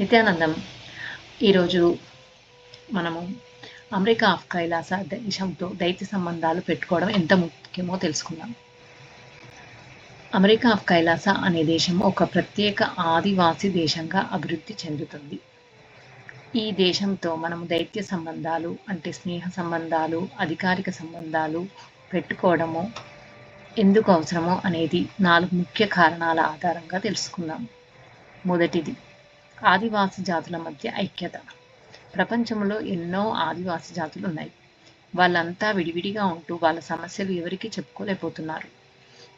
నిత్యానందం. ఈరోజు మనము America of Kailasa దేశంతో దైత్య సంబంధాలు పెట్టుకోవడం ఎంత ముఖ్యమో తెలుసుకుందాం. అమెరికా ఆఫ్ కైలాస అనే దేశం ఒక ప్రత్యేక ఆదివాసీ దేశంగా అభివృద్ధి చెందుతుంది. ఈ దేశంతో మనము దైత్య సంబంధాలు అంటే స్నేహ సంబంధాలు అధికారిక సంబంధాలు పెట్టుకోవడము ఎందుకు అవసరమో అనేది నాలుగు ముఖ్య కారణాల ఆధారంగా తెలుసుకుందాం. మొదటిది ఆదివాసి జాతుల మధ్య ఐక్యత. ప్రపంచంలో ఎన్నో ఆదివాసి జాతులు ఉన్నాయి. వాళ్ళంతా విడివిడిగా ఉంటూ వాళ్ళ సమస్యలు ఎవరికీ చెప్పుకోలేకపోతున్నారు.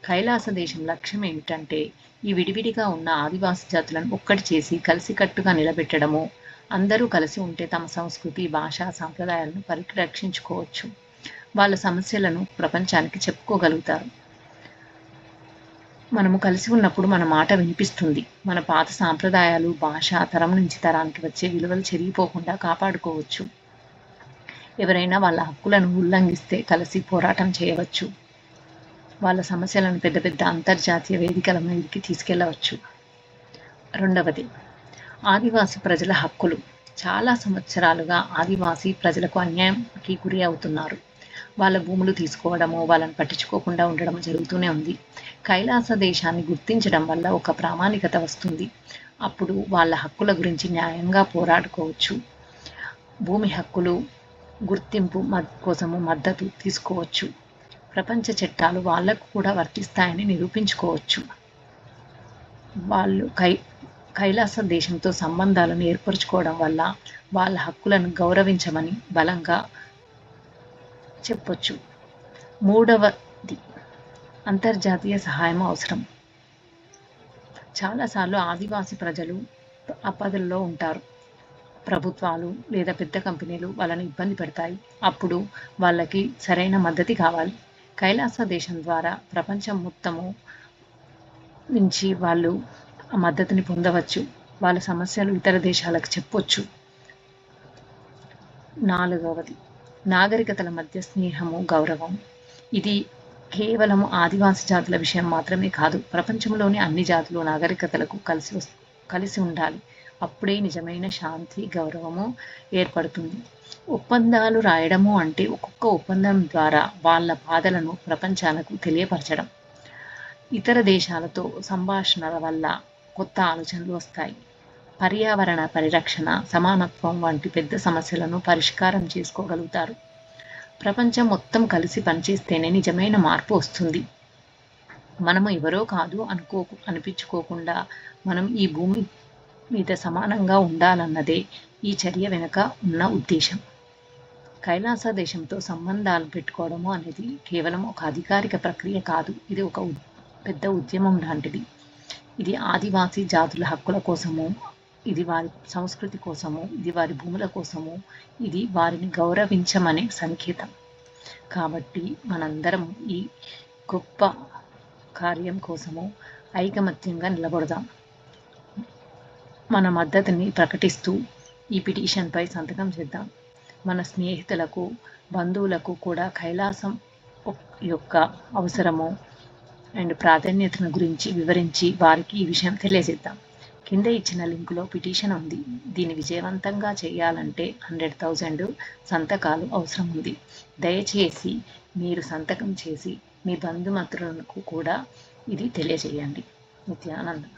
కైలాస దేశం లక్ష్యం ఏమిటంటే ఈ విడివిడిగా ఉన్న ఆదివాసి జాతులను ఒక్కటి చేసి కలిసికట్టుగా నిలబెట్టడము. అందరూ కలిసి ఉంటే తమ సంస్కృతి భాష సాంప్రదాయాలను పరిరక్షించుకోవచ్చు వాళ్ళ సమస్యలను ప్రపంచానికి చెప్పుకోగలుగుతారు. మనము కలిసి ఉన్నప్పుడు మన మాట వినిపిస్తుంది. మన పాత సాంప్రదాయాలు భాష తరం నుంచి తరానికి వచ్చే విలువలు చెరిగిపోకుండా కాపాడుకోవచ్చు. ఎవరైనా వాళ్ళ హక్కులను ఉల్లంఘిస్తే కలిసి పోరాటం చేయవచ్చు. వాళ్ళ సమస్యలను పెద్ద పెద్ద అంతర్జాతీయ వేదికల మీదకి తీసుకెళ్ళవచ్చు. రెండవది ఆదివాసి ప్రజల హక్కులు. చాలా సంవత్సరాలుగా ఆదివాసీ ప్రజలకు అన్యాయంకి గురి అవుతున్నారు. వాళ్ళ భూములు తీసుకోవడము వాళ్ళని పట్టించుకోకుండా ఉండడం జరుగుతూనే ఉంది. కైలాస దేశాన్ని గుర్తించడం వల్ల ఒక ప్రామాణికత వస్తుంది. అప్పుడు వాళ్ళ హక్కుల గురించి న్యాయంగా పోరాడుకోవచ్చు. భూమి హక్కులు గుర్తింపు కోసము మద్దతు తీసుకోవచ్చు. ప్రపంచ చట్టాలు వాళ్ళకు కూడా వర్తిస్తాయని నిరూపించుకోవచ్చు. వాళ్ళు కై కైలాస దేశంతో సంబంధాలను ఏర్పరచుకోవడం వల్ల వాళ్ళ హక్కులను గౌరవించమని బలంగా చెప్పొచ్చు. మూడవది అంతర్జాతీయ సహాయం అవసరం. చాలాసార్లు ఆదివాసీ ప్రజలు అపదల్లో ఉంటారు. ప్రభుత్వాలు లేదా పెద్ద కంపెనీలు వాళ్ళని ఇబ్బంది పెడతాయి. అప్పుడు వాళ్ళకి సరైన మద్దతు కావాలి. కైలాస దేశం ద్వారా ప్రపంచం మొత్తము నుంచి వాళ్ళు ఆ మద్దతుని పొందవచ్చు. వాళ్ళ సమస్యలు ఇతర దేశాలకు చెప్పొచ్చు. నాలుగవది నాగరికతల మధ్య స్నేహము గౌరవం. ఇది కేవలం ఆదివాసి జాతుల విషయం మాత్రమే కాదు ప్రపంచంలోని అన్ని జాతులు నాగరికతలకు కలిసి కలిసి ఉండాలి. అప్పుడే నిజమైన శాంతి గౌరవము ఏర్పడుతుంది. ఒప్పందాలు రాయడము అంటే ఒక్కొక్క ఒప్పందం ద్వారా వాళ్ళ బాధలను ప్రపంచాలకు తెలియపరచడం. ఇతర దేశాలతో సంభాషణల వల్ల కొత్త ఆలోచనలు వస్తాయి. పర్యావరణ పరిరక్షణ సమానత్వం వంటి పెద్ద సమస్యలను పరిష్కారం చేసుకోగలుగుతారు. ప్రపంచం మొత్తం కలిసి పనిచేస్తేనే నిజమైన మార్పు వస్తుంది. మనము ఎవరో కాదు అనుకో అనిపించుకోకుండా మనం ఈ భూమి మీద సమానంగా ఉండాలన్నదే ఈ చర్య వెనుక ఉన్న ఉద్దేశం. కైలాస దేశంతో సంబంధాలు పెట్టుకోవడము అనేది కేవలం ఒక అధికారిక ప్రక్రియ కాదు. ఇది ఒక పెద్ద ఉద్యమం లాంటిది. ఇది ఆదివాసీ జాతుల హక్కుల కోసము ఇది వారి సంస్కృతి కోసము ఇది వారి భూముల కోసము ఇది వారిని గౌరవించమనే సంకేతం. కాబట్టి మనందరం ఈ గొప్ప కార్యం కోసము ఐకమత్యంగా నిలబడదాం. మన మద్దతుని ప్రకటిస్తూ ఈ పిటిషన్పై సంతకం చేద్దాం. మన స్నేహితులకు బంధువులకు కూడా కైలాసం యొక్క అవసరము అండ్ ప్రాధాన్యతను గురించి వివరించి వారికి ఈ విషయం తెలియజేద్దాం. కింద ఇచ్చిన లింకులో పిటిషన్ ఉంది. దీన్ని విజయవంతంగా చేయాలంటే హండ్రెడ్ థౌజండ్ సంతకాలు అవసరం ఉంది. దయచేసి మీరు సంతకం చేసి మీ బంధుమిత్రులకు కూడా ఇది తెలియజేయండి. నిత్యానందం.